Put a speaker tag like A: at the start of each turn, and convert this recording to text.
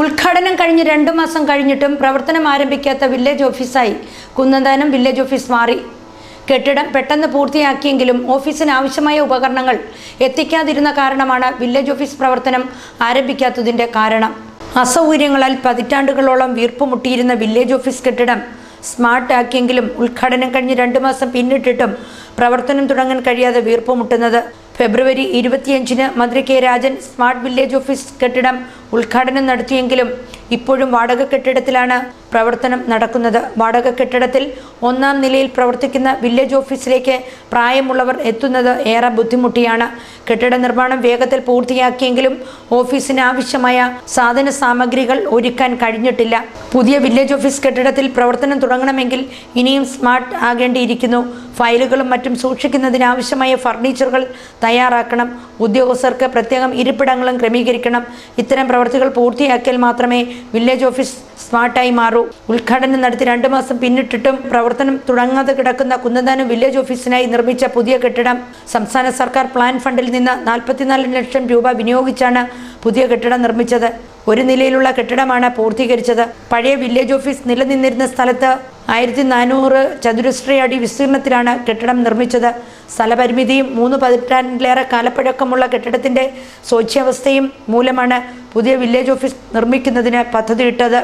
A: ഉദ്ഘാടനം കഴിഞ്ഞ് രണ്ടു മാസം കഴിഞ്ഞിട്ടും പ്രവർത്തനം ആരംഭിക്കാത്ത വില്ലേജ് ഓഫീസായി കുന്നന്താനം വില്ലേജ് ഓഫീസ് മാറി. കെട്ടിടം പെട്ടെന്ന് പൂർത്തിയാക്കിയെങ്കിലും ഓഫീസിന് ആവശ്യമായ ഉപകരണങ്ങൾ എത്തിക്കാതിരുന്ന കാരണമാണ് വില്ലേജ് ഓഫീസ് പ്രവർത്തനം ആരംഭിക്കാത്തതിന്റെ കാരണം. അസൗകര്യങ്ങളാൽ പതിറ്റാണ്ടുകളോളം വീർപ്പുമുട്ടിയിരുന്ന വില്ലേജ് ഓഫീസ് കെട്ടിടം സ്മാർട്ട് ആക്കിയെങ്കിലും ഉദ്ഘാടനം കഴിഞ്ഞ് രണ്ടു മാസം പിന്നിട്ടിട്ടും പ്രവർത്തനം തുടങ്ങാൻ കഴിയാതെ വീർപ്പുമുട്ടുന്നത് ഫെബ്രുവരി ഇരുപത്തിയഞ്ചിന് മന്ത്രി K Rajan smart village office കെട്ടിടം ഉദ്ഘാടനം നടത്തിയെങ്കിലും ഇപ്പോഴും വാടക കെട്ടിടത്തിലാണ് പ്രവർത്തനം നടക്കുന്നത്. വാടക കെട്ടിടത്തിൽ ഒന്നാം നിലയിൽ പ്രവർത്തിക്കുന്ന വില്ലേജ് ഓഫീസിലേക്ക് പ്രായമുള്ളവർ എത്തുന്നത് ഏറെ ബുദ്ധിമുട്ടിയാണ്. കെട്ടിട നിർമ്മാണം വേഗത്തിൽ പൂർത്തിയാക്കിയെങ്കിലും ഓഫീസിന് ആവശ്യമായ സാധന സാമഗ്രികൾ ഒരുക്കാൻ കഴിഞ്ഞിട്ടില്ല. പുതിയ വില്ലേജ് ഓഫീസ് കെട്ടിടത്തിൽ പ്രവർത്തനം തുടങ്ങണമെങ്കിൽ ഇനിയും സ്മാർട്ട് ആകേണ്ടിയിരിക്കുന്നു. ഫയലുകളും മറ്റും സൂക്ഷിക്കുന്നതിനാവശ്യമായ ഫർണിച്ചറുകൾ തയ്യാറാക്കണം. ഉദ്യോഗസ്ഥർക്ക് പ്രത്യേകം ഇരിപ്പിടങ്ങളും ക്രമീകരിക്കണം. ഇത്തരം പ്രവൃത്തികൾ പൂർത്തിയാക്കിയാൽ മാത്രമേ വില്ലേജ് ഓഫീസ് സ്മാർട്ടായി മാറൂ. ഉദ്ഘാടനം നടത്തി രണ്ടു മാസം പിന്നിട്ടിട്ടും പ്രവർത്തനം തുടങ്ങാതെ കിടക്കുന്ന കുന്നന്താനം വില്ലേജ് ഓഫീസിനായി നിർമ്മിച്ച പുതിയ കെട്ടിടം സംസ്ഥാന സർക്കാർ പ്ലാൻ ഫണ്ടിൽ നിന്ന് നാൽപ്പത്തിനാല് ലക്ഷം രൂപ വിനിയോഗിച്ചാണ് പുതിയ കെട്ടിടം നിർമ്മിച്ചത്. ഒരു നിലയിലുള്ള കെട്ടിടമാണ് പൂർത്തീകരിച്ചത്. പഴയ വില്ലേജ് ഓഫീസ് നിലനിന്നിരുന്ന സ്ഥലത്ത് ആയിരത്തി നാനൂറ് ചതുരശ്ര അടി വിസ്തീർണത്തിലാണ് കെട്ടിടം നിർമ്മിച്ചത്. സ്ഥലപരിമിതിയും മൂന്ന് പതിറ്റാണ്ടിലേറെ കാലപ്പഴക്കമുള്ള കെട്ടിടത്തിന്റെ ശോച്യാവസ്ഥയും മൂലമാണ് പുതിയ വില്ലേജ് ഓഫീസ് നിർമ്മിക്കുന്നതിന് പദ്ധതിയിട്ടത്.